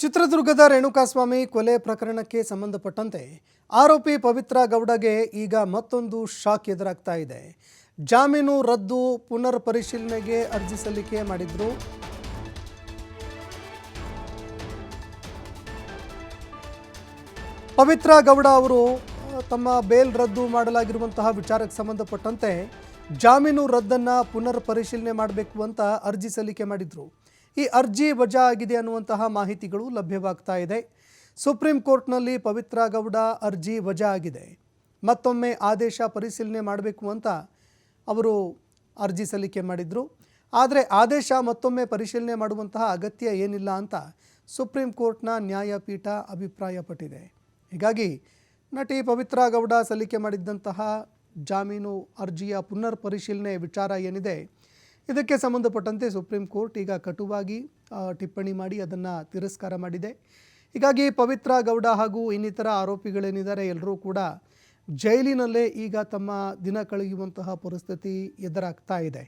ಚಿತ್ರದುರ್ಗದ ರೇಣುಕಾಸ್ವಾಮಿ ಕೊಲೆ ಪ್ರಕರಣಕ್ಕೆ ಸಂಬಂಧಪಟ್ಟಂತೆ ಆರೋಪಿ ಪವಿತ್ರ ಗೌಡಗೆ ಈಗ ಮತ್ತೊಂದು ಶಾಕ್ ಎದುರಾಗ್ತಾ ಇದೆ. ಜಾಮೀನು ರದ್ದು ಪುನರ್ ಪರಿಶೀಲನೆಗೆ ಅರ್ಜಿ ಸಲ್ಲಿಕೆ ಮಾಡಿದ್ರು. ಪವಿತ್ರ ಗೌಡ ಅವರು ತಮ್ಮ ಬೇಲ್ ರದ್ದು ಮಾಡಲಾಗಿರುವಂತಹ ವಿಚಾರಕ್ಕೆ ಸಂಬಂಧಪಟ್ಟಂತೆ ಜಾಮೀನು ರದ್ದನ್ನು ಪುನರ್ ಪರಿಶೀಲನೆ ಮಾಡಬೇಕು ಅಂತ ಅರ್ಜಿ ಸಲ್ಲಿಕೆ ಮಾಡಿದ್ರು. ಈ ಅರ್ಜಿ ವಜಾ ಆಗಿದೆ ಅನ್ನುವಂತಹ ಮಾಹಿತಿಗಳು ಲಭ್ಯವಾಗ್ತಾ ಇದೆ. ಸುಪ್ರೀಂ ಕೋರ್ಟ್ನಲ್ಲಿ ಪವಿತ್ರ ಗೌಡ ಅರ್ಜಿ ವಜಾ ಆಗಿದೆ ಮತ್ತೊಮ್ಮೆ ಆದೇಶ ಪರಿಶೀಲನೆ ಮಾಡಬೇಕು ಅಂತ ಅವರು ಅರ್ಜಿ ಸಲ್ಲಿಕೆ ಮಾಡಿದರು. ಆದರೆ ಆದೇಶ ಮತ್ತೊಮ್ಮೆ ಪರಿಶೀಲನೆ ಮಾಡುವಂತಹ ಅಗತ್ಯ ಏನಿಲ್ಲ ಅಂತ ಸುಪ್ರೀಂ ಕೋರ್ಟ್ನ ನ್ಯಾಯಪೀಠ ಅಭಿಪ್ರಾಯಪಟ್ಟಿದೆ. ಹೀಗಾಗಿ ನಟಿ ಪವಿತ್ರ ಗೌಡ ಸಲ್ಲಿಕೆ ಮಾಡಿದ್ದಂತಹ ಜಾಮೀನು ಅರ್ಜಿಯ ಪುನರ್ ಪರಿಶೀಲನೆ ವಿಚಾರ ಏನಿದೆ ಇದಕ್ಕೆ ಸಂಬಂಧಪಟ್ಟಂತೆ ಸುಪ್ರೀಂ ಕೋರ್ಟ್ ಈಗ ಕಟುವಾಗಿ ಟಿಪ್ಪಣಿ ಮಾಡಿ ಅದನ್ನು ತಿರಸ್ಕಾರ ಮಾಡಿದೆ. ಹೀಗಾಗಿ ಪವಿತ್ರ ಗೌಡ ಹಾಗೂ ಇನ್ನಿತರ ಆರೋಪಿಗಳೇನಿದ್ದಾರೆ ಎಲ್ಲರೂ ಕೂಡ ಜೈಲಿನಲ್ಲೇ ಈಗ ತಮ್ಮ ದಿನ ಕಳೆಯುವಂತಹ ಪರಿಸ್ಥಿತಿ ಎದುರಾಗ್ತಾ ಇದೆ.